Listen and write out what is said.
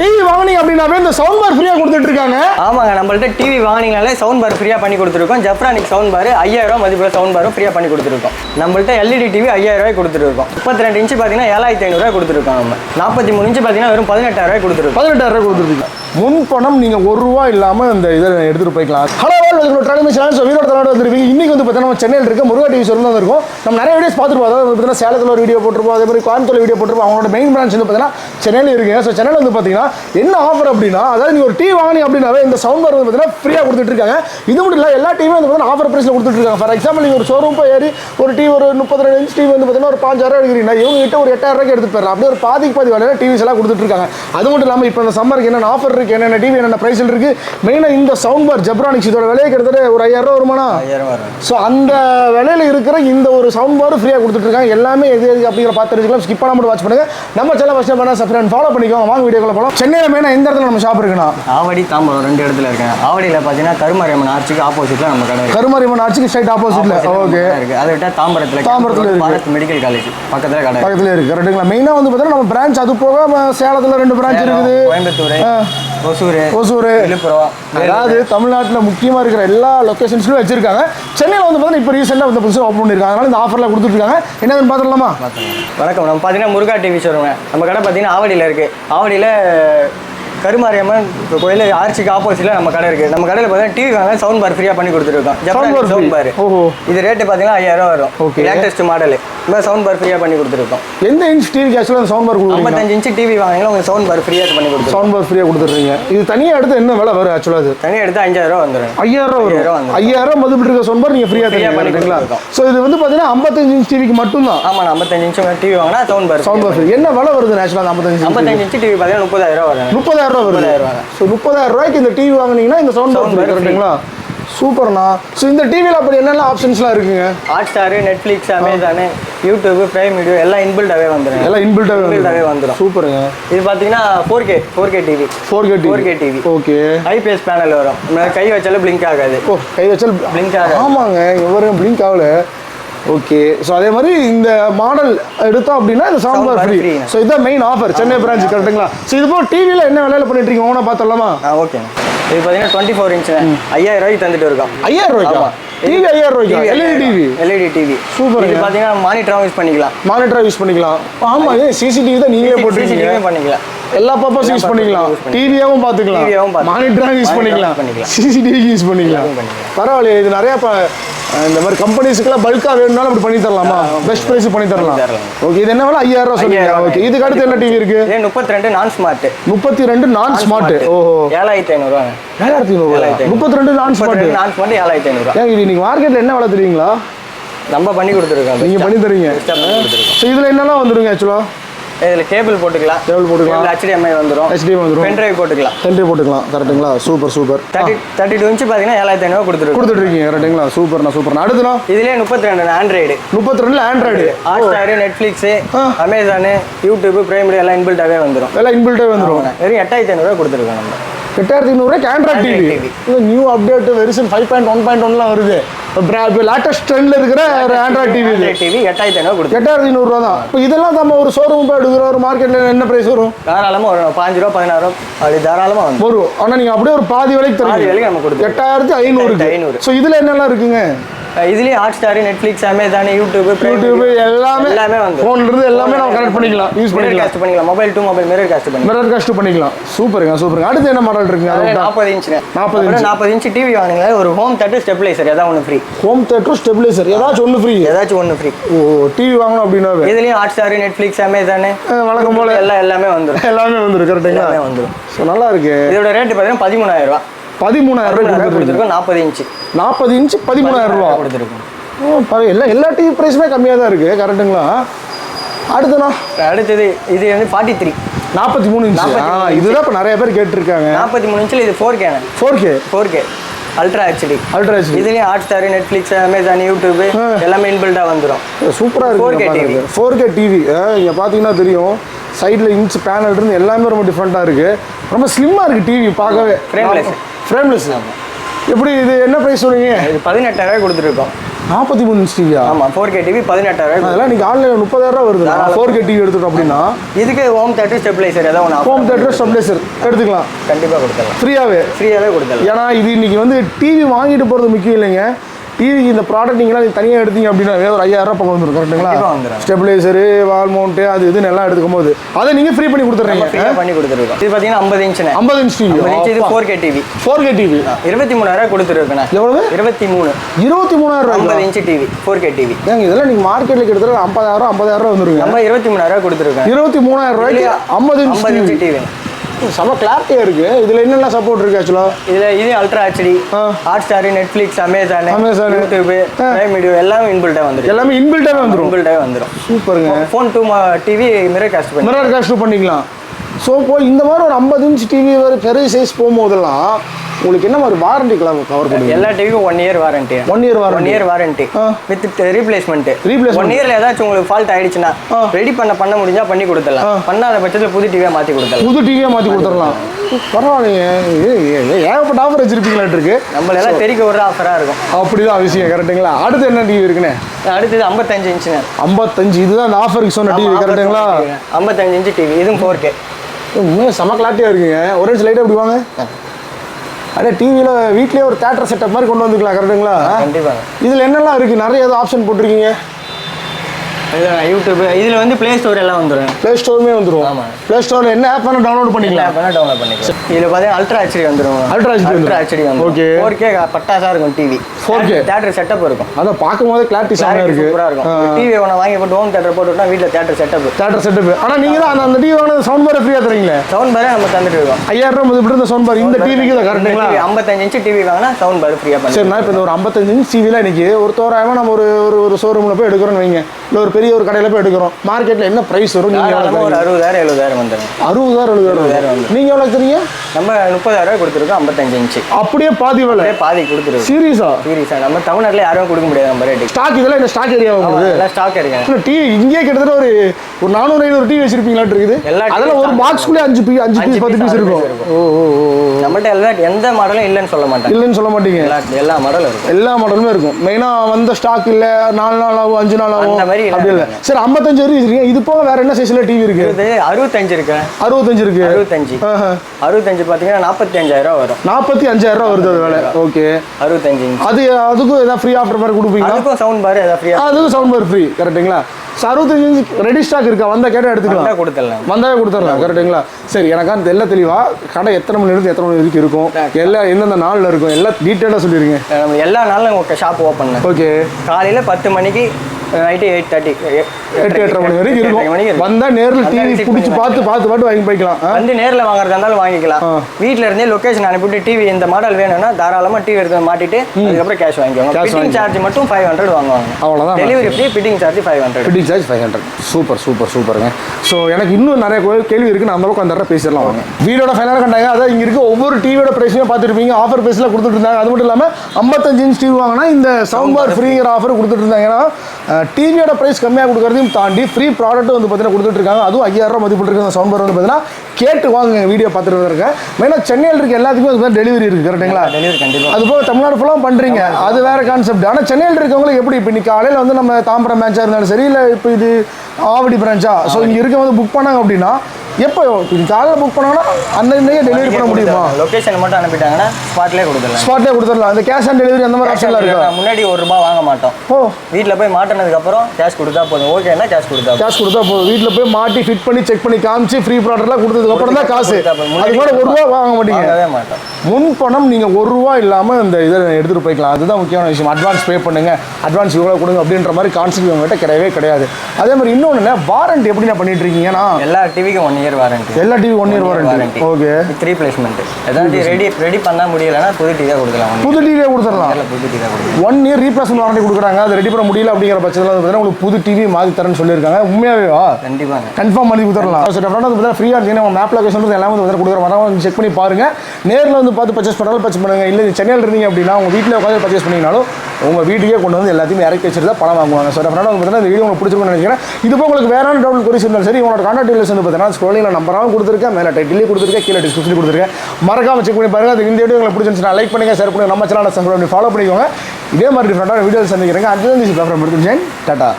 TV வாங்குனீங்க அப்படின்னாவே இந்த சவுண்ட் பார் ஃப்ரீயா கொடுத்துட்டு இருக்காங்க ஆமாங்க நம்மள்ட்ட டிவி வாங்கினீங்கனாலே சவுண்ட் பார் ஃப்ரீயாக பண்ணி கொடுத்துருக்கோம். ஜப்ரானிக் சவுண்ட் பார் ஐயாயிரம் மதிப்புள்ள சவுண்ட் பாரும் ஃப்ரீயாக பண்ணி கொடுத்துருக்கோம். நம்மள்ட்ட எல்இடி டிவி ஐயாயிரம் ரூபாய் கொடுத்துருக்கோம். முப்பத்தி ரெண்டு இன்ச்சு பார்த்தீங்கன்னா ஏழாயிரத்தி ஐநூறுரூவா கொடுத்துருக்கோம் நம்ம. நாற்பத்தி மூணு இன்ச்சு பார்த்தீங்கன்னா வெறும் பதினெட்டாயிரம் ரூபாய் கொடுத்துருக்கோம். பதினெட்டாயிரம் ரூபாய் கொடுத்துருக்கீங்க. முன் பணம் ஒரு ரூபா இல்லாமல் இந்த இதை எடுத்துகிட்டு போய்க்கலாம். Hello welcome travel channel so வீரோட தலைவர் வந்துருப்பீங்க இன்றைக்கி வந்து பார்த்தீங்கன்னா நம்ம சென்னையில் இருக்க முருகா டிவி சொல்லி வந்திருக்கோம் நம்ம நிறைய வீடியோஸ் பார்த்துருப்போம் அதாவது வந்து பார்த்தீங்கன்னா சேலத்தில் ஒரு வீடியோ போட்டிருப்போம். அதே மாதிரி கோயம்புத்தூர் வீடியோ போட்டிருப்போம். அவங்களோட மெயின் பிரான்ச் வந்து பார்த்தீங்கன்னா சென்னையில் இருக்குங்க ஸோ சென்னையில் வந்து பார்த்தீங்கன்னா என்ன ஆஃபர் அப்படின்னா அதாவது நீ ஒரு டிவி வாங்கினீங்க அப்படின்னாவே இந்த சவுண்ட் பார் வந்து பார்த்தீங்கன்னா ஃப்ரீயாக கொடுத்துட்ருக்காங்க இது மட்டும் இல்லை எல்லா டிவியும் வந்து பார்த்தீங்கன்னா ஆஃபர் ப்ரைஸில் கொடுத்துட்ருக்காங்க ஃபார் எக்ஸாம்பிள் நீங்கள் ஒரு ஷோரூம் போய் ஏறி ஒரு டிவி ஒரு முப்பத்தி ரெண்டு இன்ச் டிவி வந்து பார்த்தீங்கன்னா ஒரு பாஞ்சாயிரம் எடுக்கிறீங்கன்னா இவங்க கிட்ட ஒரு எட்டாயிரம் ரூபாய்க்கு எடுத்துட்டு போயிடலாம். அப்படியே ஒரு பாதிக்கு பாதி வேலையில் டிவிஸ் எல்லாம் கொடுத்துட்டுருக்காங்க அது மட்டும் இல்லாமல் இப்போ இந்த சம்மருக்கு என்னென்ன ஆஃபர் இருக்கு என்னென்ன டிவி என்னென்ன ப்ரைஸில் இருக்கு. மெயினாக இந்த சவுண்ட் பார் ஜப்ரானிக்ஸ் இதோட விலையை கிட்டத்தட்ட ஒரு ஐயாயிரம் வருமானா? ஸோ அந்த விலையில இருக்கிற இந்த ஒரு சவுண்ட் பார் ஃப்ரீயாக கொடுத்துட்டு இருக்காங்க. எல்லாமே எது எது அப்படிங்கிற பார்த்து தெரிஞ்சுக்கலாம். ஸ்கிப் பண்ணாம வாட்ச் பண்ணுங்க. நம்ம சேனல் ஃபஸ்ட் பண்ணா சப்ஸ்கிரைப் ஃபாலோ பண்ணிக்கோங்க. வாங்க வீடியோக்குள்ள போகலாம் சென்னையில் மெயினாக எந்த இடத்துல நம்ம ஷாப் இருக்குன்னா? ஆவடி தாம்பரம் ரெண்டு இடத்துல இருக்கேன். ஆவடியில் பார்த்தீங்கன்னா கருமாரியம்மன் ஆர்ச்சுக்கு ஆப்போசிட்டில் நம்ம கடை இருக்கு. கருமாரியம்மன் ஆட்சிக்கு ஸ்ட்ரைட் ஆப்போசிட்ல Opposite ல ஓகே அதை விட்டா தாம்பரத்தில் தாம்பரத்துல மெடிக்கல் காலேஜ் பக்கத்தில் கடை. பக்கத்துல இருக்கு. கரெக்டுங்களா மெயினாக வந்து பார்த்தீங்கன்னா நம்ம பிரான்ச் அது போக சேலத்தில் ரெண்டு பிரான்ச் இருக்குது. கோயம்புத்தூர். ஒசூர் விழுப்புரம் அதாவது தமிழ்நாட்டில் முக்கியமாக இருக்கிற எல்லா லொக்கேஷன்ஸ்லையும் வச்சிருக்காங்க. சென்னையில் வந்து பார்த்தீங்கன்னா இப்போ ரீசெண்டாக வந்து புதுசாக ஓப்பன் பண்ணியிருக்காங்க. அதனால இந்த ஆஃபர்லாம் கொடுத்துருக்காங்க என்னதுன்னு பார்த்துடலாமா வணக்கம். நம்ம பார்த்தீங்கன்னா முருகா டிவி ஷோரூம். நம்ம கடை பார்த்தீங்கன்னா ஆவடியில் இருக்குது ஆவடியில் கருமாரியம்மன் கோயில் ஆர்ச்சிக்கு ஆப்போசிட்டில் நம்ம கடை இருக்குது நம்ம கடையில் பார்த்தீங்கன்னா டிவி வாங்க சவுண்ட் பார் ஃப்ரீயாக பண்ணி கொடுத்துருக்கோம். ஜப்பான். சவுண்ட் பார் ஓஹோ. இது ரேட்டு பார்த்தீங்கன்னா ஐயாயிரம் வரும். Okay. லேட்டஸ்ட் மாடல் இந்த சவுண்ட் பார் ஃப்ரீயாக பண்ணி கொடுத்துருக்கோம். எந்த இன்ச் ஆக்சுவலாக அந்த சவுண்ட் பார் கொடுக்குறீங்க? ஐம்பத்தஞ்சு இன்ச்சு டிவி வாங்கினா உங்களுக்கு சவுண்ட் பார் ஃப்ரீயாக பண்ணி கொடுத்துருக்கோம். சவுண்ட் பார் ஃப்ரீயாக கொடுத்துட்றீங்க இது தனியாக எடுத்து என்ன விலை வரும் ஆக்சுவலாக அது தனியாக எடுத்து அஞ்சாயிரம் ரூபா வந்துடும் ஐயாயிரம் ஐயாயிரம் வரும். ஐயாயிரம் மதிப்பு இருக்க சவுண்ட் பார் நீங்கள் ஃப்ரீயாக Free ஆ பண்ணி தருவீங்களா? கொடுத்துருக்கோம். ஸோ இது வந்து பார்த்தீங்கன்னா ஐம்பத்தஞ்சு இன்ச் டிவிக்கு மட்டும்தான்? ஆமாம் ஐம்பத்தஞ்சு இன்ச்சு டிவி வாங்கினா சவுண்ட் பார் சவுண்ட் பார் என்ன விலை வருது அந்த ஐம்பத்தஞ்சு ஐம்பத்தஞ்சு இன்ச்சு டிவி பார்த்தீங்கன்னா முப்பதாயிரம் வரும். முப்பதாயிரம் ரூபா வருது. முப்பதாயிரம் ரூபா. ஸோ முப்பதாயிரம் ரூபாய்க்கு இந்த டிவி வாங்குனீங்கன்னா இந்த சவுண்ட் free. கரெக்டுங்களா சூப்பர்ண்ணா. ஸோ இந்த டிவியில் அப்படி என்னென்ன ஆப்ஷன்ஸ்லாம் இருக்குங்க? Hotstar Netflix Amazon YouTube prime video எல்லாம் இன்பில்டாகவே வந்துடும் எல்லாம் இன்பில்டாகவே இன்பில்டாகவே வந்துடும் சூப்பருங்க. இது பார்த்தீங்கன்னா four K four K TV four K TV 4K TV. Okay IPS panel வரும். கை வச்சாலும் பிளிங்க் ஆகாது. ஓ கை வச்சால் Blink ஆகாது. ஆமாங்க. எவரும் பிளிங்க் ஆகல. ஓகே ஸோ அதே மாதிரி இந்த மாடல் எடுத்தோம் அப்படின்னா இந்த sound Sound bar bar free. So இதுதான் மெயின் ஆஃபர் சென்னை பிரான்ச் கரெக்ட்டுங்களா? ஸோ இது போக டிவியில் என்ன விலையில பண்ணிட்டு இருக்கீங்க? ஓனா பார்த்துடலாமா? ஆ ஓகே இது பார்த்தீங்கன்னா டுவெண்ட்டி ஃபோர் இன்ச்சு ஐயாயிரம் ரூபாய்க்கு தந்துட்டு இருக்கோம். ஐயாயிரம் ரூபாய்க்கா. டிவி ஐயாயிரம் ரூபாய்க்கா? LED TV LED TV Super இது ங்க. பார்த்தீங்கன்னா மானிட்டராகவும் யூஸ் பண்ணிக்கலாம். மானிட்டரா யூஸ் பண்ணிக்கலாம். ஆமா ஏன் சிசிடிவி தான் நீங்களே சிசிடிவியும் பண்ணிக்கலாம். எல்லா பர்பஸ் யூஸ் பண்ணிக்கலாம். டிவியாவும் பார்த்துக்கலாம். மானிட்டராக யூஸ் பண்ணிக்கலாம். சிசிடிவி யூஸ் பண்ணிக்கலாம். பரவாயில்லையே இது நிறைய இப்போ இந்த மாதிரி கம்பெனிஸ்க்குலாம் பல்காக வேணும்னாலும் அப்படி பண்ணி தரலாமா? பெஸ்ட் ப்ரைஸ் பண்ணி தரலாம். ஓகே இது என்ன வேலை? ஐயாயிரம் ரூபா ஐயாயிரம் ஓகே இதுக்கு அடுத்து என்ன டிவி இருக்கு? முப்பத்தி ரெண்டு நான் ஸ்மார்ட் முப்பத்தி ரெண்டு நான் ஸ்மார்ட் ஓஹோ. ஏழாயிரத்தி ஐநூறுவா. ஏழாயிரத்தி ஐநூறு ஏழாயிரத்தி ஐநூறு. முப்பத்தி ரெண்டு நான் ஸ்மார்ட் நான் ஸ்மார்ட் ஏழாயிரத்தி ஐநூறுவா. இது இன்னைக்கு மார்க்கெட்டில் என்ன விலை தெரியுங்களா? நம்ம பண்ணி கொடுத்துருக்கோம். நீங்க பண்ணி தரீங்க. கொடுத்துருக்கோம். ஸோ இதில் என்னெல்லாம் வந்துருங்க ஆக்சுவலாக இதில் கேபிள் போட்டுக்கலாம். Cable போட்டுக்கலாம். ஹெச்டிஎம்ஐ வந்துடும் HDMI வந்துரும். பென் டிரைவ் போட்டுக்கலாம். சென்ட்ரி போட்டுக்கலாம். கரெக்ட்டுங்களா super super thirty thirty two inch பார்த்தீங்கன்னா ஏழாயிரத்தி ஐநூறுவா கொடுத்துருக்கோம் கொடுத்துட்டு இருக்கீங்க கரெக்ட்டுங்களா சூப்பர்ண்ணா சூப்பர்ண்ணா அடுத்துண்ணா இதுலேயே முப்பத்தி ரெண்டு ஆண்ட்ராய்டு முப்பத்தி ரெண்டுல Android Hotstar Netflix. Amazon YouTube primary எல்லாம் இன்பில்டாகவே வந்துடும் எல்லாம் இன்பில்ட்டே வந்துடும் வெறும் எட்டாயிரத்தி ஐநூறுவா கொடுத்துருக்கோம் நம்ம. எட்டாயிரத்தி ஐநூறுரூவாய்க்கு Android TV new update version five point one point ஒன்லாம் வருது. லேட்டஸ்ட் ட்ரெண்டில் இருக்கிற ஒரு ஆண்ட்ராய்ட் டிவி டிவி எட்டாயிரத்தி கொடுத்துருக்கோம் எட்டாயிரத்தி ஐநூறுரூவா தான். இப்போ இதெல்லாம் நம்ம ஒரு ஷோரூம் போய் எடுக்கிற ஒரு மார்க்கெட்டில் என்ன ப்ரைஸ் வரும்? தாராளமாக ஒரு பாஞ்சு ரூபா பதினாயிரம் அப்படி தாராளமாக வந்து. வரும். ஆனால் நீங்கள் அப்படியே ஒரு பாதி விலைக்கு தருவீங்க. விலைக்கு நம்ம கொடுத்துருக்கோம் எட்டாயிரத்தி ஐநூறுக்கு. ஐநூறு. ஸோ இதில் என்னெல்லாம் இருக்குங்க? இதுலேயே Hotstar Netflix Amazon YouTube YouTube எல்லாமே எல்லாமே வந்து. ஃபோன்ல இருந்து எல்லாமே நம்ம கனெக்ட் பண்ணிக்கலாம். யூஸ் பண்ணிக்கலாம். காஸ்ட் பண்ணிக்கலாம். Mobile to mobile mirror cast பண்ணிக்கலாம். மிரர் காஸ்ட் பண்ணிக்கலாம். சூப்பருங்க சூப்பருங்க. அடுத்து என்ன மாடல் இருக்குங்க? அது நாற்பது இன்ச்சு 40 inch. நாற்பது இன்ச்சு டிவி வாங்கினீங்களா? ஒரு ஹோம் தேட்டர் ஸ்டெபிளைசர் ஏதாவது ஒன்று ஃப்ரீ ஹோம் தேட்டரும் ஸ்டெபிலைசர் ஏதாச்சும் ஒன்று ஃப்ரீ ஏதாச்சும் ஒன்று ஃப்ரீ ஓ டிவி வாங்கணும் அப்படின்னாவே. இதுலேயும் ஹாட்ஸ்டார் நெட்ஃப்ளிக்ஸ் அமேசானு வழக்கம் போல. எல்லாம் எல்லாமே வந்துடும் எல்லாமே வந்துடும் கரெக்டுங்களா எல்லாமே வந்துடும் ஸோ நல்லா இருக்கு. இதோட ரேட்டு பார்த்தீங்கன்னா பதிமூணாயிரம் ரூபா பதிமூணாயிரம் ரூபாய் கொடுத்துருக்கோம் நாற்பது இன்ச்சு. நாற்பது இன்ச் பதிமூணாயிரம் ரூபா. கொடுத்துருக்கோம். எல்லா எல்லா டிவி ப்ரைஸுமே கம்மியாக தான் இருக்குது கரெக்டுங்களா அடுத்துண்ணா அடுத்தது இது வந்து ஃபார்ட்டி த்ரீ நாற்பத்தி மூணு இன்ச் 43 ஆ inch. இதுதான் இப்போ நிறைய பேர் கேட்டிருக்காங்க. நாற்பத்தி மூணு இன்ச்சில் இது ஃபோர் கேன four K four K ultra HD ultra HD இதுலேயும் ஹாட்ஸ்டார் நெட்ஃப்ளிக்ஸ் அமேசான் யூடியூப். எல்லாமே இன்பில்டாக வந்துடும் சூப்பராக 4K இருக்கு TV. ஃபோர் கே டிவி இங்கே பார்த்தீங்கன்னா தெரியும். சைடில் இன்ச் பேனல் இருந்து எல்லாமே ரொம்ப டிஃப்ரெண்ட்டாக இருக்குது ரொம்ப ஸ்லிம்மாக இருக்குது டிவி பார்க்கவே. Frameless. ஃப்ரேம்லெஸ் எப்படி இது என்ன ப்ரைஸ் சொல்லுவீங்க இது பதினெட்டாயிரம் கொடுத்துருக்கோம். நாற்பத்தி மூணு இன்ச் டிவியா ஆமாம் ஃபோர் கே டிவி பதினெட்டாயிரம் அதெல்லாம் நீங்கள் ஆன்லைனில் முப்பதாயிரம் வருது. ஃபோர் கே டிவி எடுத்துட்டோம் அப்படின்னா? இதுக்கு ஹோம் தேட்டர் ஸ்டெபிளைசர் ஏதாவது ஒன்று ஹோம் தேட்டர் ஸ்டெபிளைசர் எடுத்துக்கலாம். கண்டிப்பாக கொடுத்துடலாம். ஃப்ரீயாகவே ஃப்ரீயாகவே கொடுத்துடலாம். ஏன்னா இது இன்னைக்கு வந்து டிவி வாங்கிட்டு போகிறது முக்கியம் இல்லைங்க. டிவிக்கு இந்த ப்ராடக்ட் நீங்களாம் தனியாக எடுத்தீங்க அப்படின்னா ஒரு ஐயாயிரம் பக்கம் வந்துடும் வந்துரும். ஸ்டெபிளைசரு வால் மவுண்ட்டு அது இதுன்னு எல்லாம் எடுக்கும் போது அதை நீங்கள் ஃப்ரீ பண்ணி கொடுத்துட்றீங்க ஃப்ரீயாக பண்ணி கொடுத்துருக்கோம். இது பார்த்தீங்கன்னா ஐம்பது இன்ச்சுண்ணே ஐம்பது இன்ச் டிவி இன்ச் இது four K TV four K TV இருபத்தி மூணாயிரம் கொடுத்துருக்கேண்ணே. எவ்வளவு? இருபத்தி மூணு. இருபத்தி மூணாயிரம் ஐம்பது inch TV four K TV ஏங்க இதெல்லாம் நீங்கள் மார்க்கெட்டில் கிட்டத்தட்ட ஐம்பதாயிரம் ஐம்பதாயிரம் ரூபா வந்துருங்க. நம்ம இருபத்தி மூணாயிரம் கொடுத்துருக்கேன் இருபத்தி மூணாயிரம் ரூபாய்க்கு ஐம்பது இன்ச் இன்ச்சு டிவி டிவி செம கிளாரிட்டியாக இருக்கு. இதில் என்னென்ன சப்போர்ட் இருக்கு ஆக்சுவலாக இதுல இது அல்ட்ரா ஹெச்டி ஆ. Hotstar Netflix Amazon Amazon. YouTube prime video எல்லாமே இன்பில்ட்டாக வந்துடும் எல்லாமே இன்பில்ட்டாகவே வந்துடும் இன்பில்ட்டாகவே வந்துடும் சூப்பருங்க phone to TV mirror cast பண்ணி. மிரர் கேஸ்ட் பண்ணிக்கலாம் ஸோ இப்போ இந்த மாதிரி ஒரு ஐம்பது இன்ச் டிவி வரை பெரிய சைஸ் போகும்போதெல்லாம் உங்களுக்கு என்ன மாதிரி வாரண்டி கவர் பண்ணுவீங்க? எல்லா டிவிக்கும் one year warranty one year one warranty year warranty. With replacement Replacement. One இயர்ல ஏதாச்சும் உங்களுக்கு ஃபால்ட் ஆயிடுச்சுன்னா. ரெடி பண்ண பண்ண முடிஞ்சா பண்ணி கொடுத்துடலாம். பண்ணாத பட்சத்தில் புது டிவியா மாத்தி கொடுத்துடலாம். புது டிவியாக மாற்றி கொடுத்துடலாம். பரவாயில்லைங்க ஏகப்பட்ட ஆஃபர் வச்சிருப்பீங்களாட்டு இருக்கு நம்மள எல்லாம் தெரிக்க விடுற ஆஃபரா இருக்கும். அப்படிதான் விஷயம் கரெக்டுங்களா அடுத்து என்ன டிவி இருக்குண்ணே அடுத்தது ஐம்பத்தஞ்சு இன்ச்சுங்க ஐம்பத்தஞ்சு இதுதான் அந்த ஆஃபருக்கு சொன்ன டிவி கரெக்டுங்களா ஐம்பத்தஞ்சு இன்ச்சு டிவி இதுவும் ஃபோர் கே செம கிளாரிட்டியாக இருக்குங்க. ஒரு லைட்டாக எப்படி வாங்க? அப்படியே டிவியில் வீட்லயே ஒரு தேட்டர் செட்டப் மாதிரி கொண்டு வந்துக்கலாம் கரெக்டுங்களா கண்டிப்பாங்க. இதில் என்னெல்லாம் இருக்குது நிறைய ஏதோ ஆப்ஷன் போட்டிருக்கீங்க? யூடியூப் இதுல வந்து பிளே ஸ்டோர் எல்லாம் வந்துடும். ப்ளே ஸ்டோருமே வந்துடும் ஆமா. ப்ளே ஸ்டோரில் என்ன ஆப் வேணால் டவுன்லோட் பண்ணிக்கலாம். வேணா டவுன்லோட் பண்ணிக்கலாம். இதுல பார்த்தீங்கன்னா அல்ட்ரா ஹெச்டி வந்துடும். அல்ட்ரா ஹெச்டி வந்துடும் Okay. ஃபோர் கே பட்டாசா இருக்கும் டிவி 4K. தேட்டர் செட்டப் இருக்கும். அதை பார்க்கும்போது கிளாரிட்டி இருக்குது சூப்பரா இருக்கும். டிவி ஒன்று வாங்கி போட்டு ஹோம் தேட்டர் போட்டுவிட்டா வீட்டில் தேட்டர் செட்டப் தேட்டர் செட்டப் ஆனால் நீங்கள் தான் அந்த டிவி வாங்கினது சவுண்ட் பார் ஃப்ரீயாக தரீங்களே சவுண்ட் பாரே நம்ம தந்துட்டு இருக்கோம். ஐயாயிரம் ரூபாய் மதிப்பிட்டு இந்த சவுண்ட் பார் இந்த டிவிக்கு தான் கரெக்டுங்களா ஐம்பத்தஞ்சு இன்ச்சு டிவி வாங்கினா சவுண்ட் பார் ஃப்ரீயாக பண்ணி சரி நான் இப்போ இந்த ஒரு ஐம்பத்தஞ்சு இன்ச் டிவியில் இன்னைக்கு ஒரு தோராயமாக நம்ம ஒரு ஒரு ஷோரூமில் போய் எடுக்கிறோம்னு வைங்க. இல்லை ஒரு பெரிய ஒரு கடையில் போய் எடுக்கிறோம். மார்க்கெட்டில் என்ன ப்ரைஸ் வரும்? நீங்கள் ஒரு அறுபதாயிரம் எழுபதாயிரம் வந்துடும் அறுபதாயிரம் எழுபதாயிரம் நீங்கள் எவ்வளோ தரீங்க நம்ம முப்பதாயிரம் ரூபாய் கொடுத்துருக்கோம் ஐம்பத்தஞ்சு இன்ச்சு அப்படியே பாதி விலை. பாதி கொடுத்துருக்கோம். சீரியஸா சீரியஸா நம்ம தமிழ்நாட்டில் யாரும் கொடுக்க முடியாது நம்ம ரேட்டுக்கு ஸ்டாக் இதெல்லாம் இந்த ஸ்டாக் ஏரியா உங்களுக்கு எல்லாம் ஸ்டாக் இருக்கேன் இல்லை டிவி இங்கேயே கிட்டத்தட்ட ஒரு ஒரு நானூறு ஐநூறு டிவி வச்சிருப்பீங்களாட்டு இருக்குது. எல்லா TV அதெல்லாம் ஒரு பாக்ஸ்குள்ளே அஞ்சு பீஸ் அஞ்சு பீஸ் பத்து பீஸ் இருக்கும். ஓ ஓ ஓ. நம்மகிட்ட எல்லா எந்த மாடலும் இல்லைன்னு சொல்ல மாட்டேன் இல்லைன்னு சொல்ல மாட்டீங்க. எல்லா மாடலும் இருக்கும். எல்லா மாடலுமே இருக்கும். மெயினாக வந்த ஸ்டாக் இல்லை நாலு நாள் ஆகும் அஞ்சு நாள் ஆகும் அந்த மாதிரி. அப்படி இல்லை. சரி ஐம்பத்தஞ்சு வரைக்கும் வச்சிருக்கீங்க. இது போக வேற என்ன சைஸில் டிவி இருக்கு? இது அறுபத்தஞ்சு இருக்கு. அறுபத்தஞ்சு இருக்கு. அறுபத்தஞ்சு. அறுபத்தஞ்சு பார்த்தீங்கன்னா நாற்பத்தி அஞ்சாயிரம் வரும். நாற்பத்தி அஞ்சாயிரம் வருது அது வேலை. ஓகே அறுபத்தஞ்சு இன்ச் அது அதுக்கும் ஏதாவது ஃப்ரீ ஆஃபர் மாதிரி கொடுப்பீங்களா? அதுக்கும் சவுண்ட் பார் ஏதாவது ஃப்ரீயாக அதுக்கும் சவுண்ட் பார் ஃப்ரீ கரெக்ட்டுங்களா அறுபத்தஞ்சு இன்ச் ரெடி ஸ்டாக் இருக்கா? வந்தால் கேட்டால் எடுத்துக்கலாம். கொடுத்துடலாம். வந்தாவே கொடுத்துடலாம் கரெக்ட்டுங்களா சரி எனக்கு அந்த எல்லாம் தெளிவா கடை எத்தனை மணி இருந்து எத்தனை மணி வரைக்கும் இருக்கும்? எல்லாம் எந்தெந்த நாளில் இருக்கும்? எல்லாம் டீட்டெயிலாக சொல்லிடுங்க எல்லா நாளும் உங்கள் ஷாப் ஓப்பன் ஓகே காலையில் பத்து மணிக்கு நைட்டு எயிட் தேர்ட்டி எட்டு எட்டரை மணி வரைக்கும் இருக்கும். வந்தால் நேரில் வந்தா டிவி பிடிச்சி பார்த்து பார்த்து பார்த்து வாங்கி போய்க்கலாம்? வந்து நேரில் வாங்குறதா இருந்தாலும் வாங்கிக்கலாம். வீட்டில் இருந்தே லொகேஷன் அனுப்பிட்டு டிவி இந்த மாடல் வேணும்னா தாராளமாக டிவி எடுத்து மாட்டிட்டு அதுக்கப்புறம் கேஷ் வாங்கிக்கோங்க. ஃபிட்டிங் சார்ஜ் மட்டும் ஃபைவ் ஹண்ட்ரட் வாங்குவாங்க. அவ்வளோதான் delivery free fitting charge five hundred fitting charge five hundred super super சூப்பருங்க ஸோ எனக்கு இன்னும் நிறைய கேள்வி இருக்குது அந்த அளவுக்கு அந்த பேசிடலாம். வாங்க வீடோட ஃபைனலாக கண்டாங்க அதாவது இங்கே இருக்க ஒவ்வொரு டிவியோட ப்ரைஸையும் பார்த்துருப்பீங்க. ஆஃபர் ப்ரைஸில் கொடுத்துட்டு இருந்தாங்க. அது மட்டும் இல்லாமல் ஐம்பத்தஞ்சு இன்ச் டிவி வாங்கினா இந்த சவுண்ட் பார் ஃப்ரீங்கிற ஆஃபர் கொடுத்துட்டு இருந்தாங்க. ஏன்னா டிவியோட ப்ரைஸ் கம்மியாக கொடுக்குறதையும் தாண்டி ஃப்ரீ ப்ராடக்ட் வந்து பார்த்தீங்கன்னா கொடுத்துட்டு இருக்காங்க அதுவும் ஐயாயிரம் ரூபாய் மதிப்பு இருக்க சவுண்ட் பார் வந்து பார்த்தீங்கன்னா கேட்டு வாங்க வீடியோ பார்த்துட்டு இருக்கேன் மெயினாக சென்னையில் இருக்க எல்லாத்துக்குமே அது டெலிவரி இருக்குது கரெக்டுங்களா டெலிவரி கண்டிப்பாக அது போக தமிழ்நாடு ஃபுல்லாக பண்ணுறீங்க அது வேற கான்செப்ட் ஆனால் சென்னையில் இருக்கவங்களுக்கு எப்படி இப்போ இன்னைக்கு காலையில் வந்து நம்ம தாம்பரம் மேட்சாக இருந்தாலும் சரி இல்லை இப்போ இது ஆவடி பிரான்ச்சா ஸோ இங்கே இருக்க வந்து புக் பண்ணாங்க அப்படின்னா எப்போ? இது காலையில் புக் பண்ணாங்கன்னா அன்னைக்கே டெலிவரி பண்ண முடியுமா? லொகேஷன் மட்டும் அனுப்பிட்டாங்கன்னா ஸ்பாட்லேயே கொடுத்துடலாம். ஸ்பாட்லேயே கொடுத்துடலாம். அந்த கேஷ் ஆன் டெலிவரி அந்த மாதிரி ஆப்ஷன்லாம் இருக்கா? முன்னாடி ஒரு ரூபாய் வாங்க மாட்டோம். ஓ வீட்டில் போய் மாட்டினதுக்கு அப்புறம் கேஷ் கொடுத்தா போதும். ஓகேன்னா கேஷ் கொடுத்தா. கேஷ் கொடுத்தா போதும். வீட்டில் போய் மாட்டி ஃபிட் பண்ணி செக் பண்ணி காமிச்சு ஃப்ரீ ப்ராடக்ட்லாம் கொடுத்ததுக்கு அப்புறம் தான் காசு. அது கூட ஒரு ரூபா வாங்க மாட்டீங்க. மாட்டோம். முன் பணம் நீங்கள் ஒரு ரூபா இல்லாமல் இந்த இதை எடுத்துகிட்டு போய்க்கலாம். அதுதான் முக்கியமான விஷயம். அட்வான்ஸ் பே பண்ணுங்க. அட்வான்ஸ் இவ்வளோ கொடுங்க அப்படின்ற மாதிரி கான்செப்ட் உங்ககிட்ட கிடையவே கிடையாது. அதே மாதிரி இன்னொன்று வாரண்டி எப்படி நான் பண்ணிட்டு இருக்கீங்கன்னா எல்லா டிவிக்கும் ஒன் இயர் வாரண்டி எல்லா TV one year warranty. Okay with replacement ஏதாவது ரெடி ரெடி பண்ண முடியலன்னா புது டிவியாக கொடுக்கலாம். புது டிவியே கொடுத்துடலாம். புது டிவியாக கொடுக்கலாம். ஒன் இயர் ரீப்ளேஸ்மெண்ட் வாரண்டி கொடுக்குறாங்க. அது ரெடி பண்ண முடியல அப்படிங்கிற பட்சத்தில் வந்து பார்த்தீங்கன்னா உங்களுக்கு புது டிவி மாற்றி தரேன்னு சொல்லியிருக்காங்க. உண்மையாவே வா? கண்டிப்பாக கன்ஃபார்ம் பண்ணி கொடுத்துடலாம். சார் ஃப்ரெண்ட் வந்து பார்த்தீங்கன்னா ஃப்ரீயாக நம்ம மேப் லொகேஷன் எல்லாமே வந்து கொடுக்குற வரவங்க செக் பண்ணி பாருங்க. நேரில் வந்து பார்த்து பர்ச்சேஸ் பண்ணாலும் பர்ச்சேஸ் பண்ணுங்க. இல்லை சென்னையில் இருந்தீங்க அப்படின்னா உங்கள் வீட்டில் உட்காந்து பர்ச்சேஸ் பண்ணீங்கனாலும் உங்கள் வீட்டுக்கே கொண்டு வந்து எல்லாத்தையுமே இறக்கி வச்சுட்டு தான் பணம் வாங்குவாங்க. ஸோ ஃப்ரெண்ட் வந்து பார்த்தீங்கன்னா இந்த வீடியோ உங்களுக்கு பிடிச்சிருக்கும்னு நினைக்கிறேன். இது போக உங்களுக்கு வேற டவுன் குறிச்சு இருந்தாலும் சரி உங்களோட கான்டாக்ட் டீல்ஸ் வந்து பார்த்தீங்கன்னா ஸ்க்ரோலிங்கில் நம்பராகவும் கொடுத்துருக்கேன் மேலே டைட்டிலே கொடுத்துருக்கேன் கீழே டிஸ்கிரிப்ஷன் கொடுத்துருக்கேன். மறக்காம செக் பண்ணி பாருங்கள் அது இந்த வீடியோ உங்களுக்கு பிடிச்சிருந்துச்சுன்னா லைக் பண்ணுங்க ஷேர் பண்ணுங்கள் நம்ம சேனலை சப்ஸ்கிரைப் பண்ணி ஃபாலோ பண்ணிக்கோங்க. இதே மாதிரி டிஃப்ரெண்டான வீடியோ சந்திக்கிறேங்க. அடுத்தது பேசுகிறேன் டாட்டா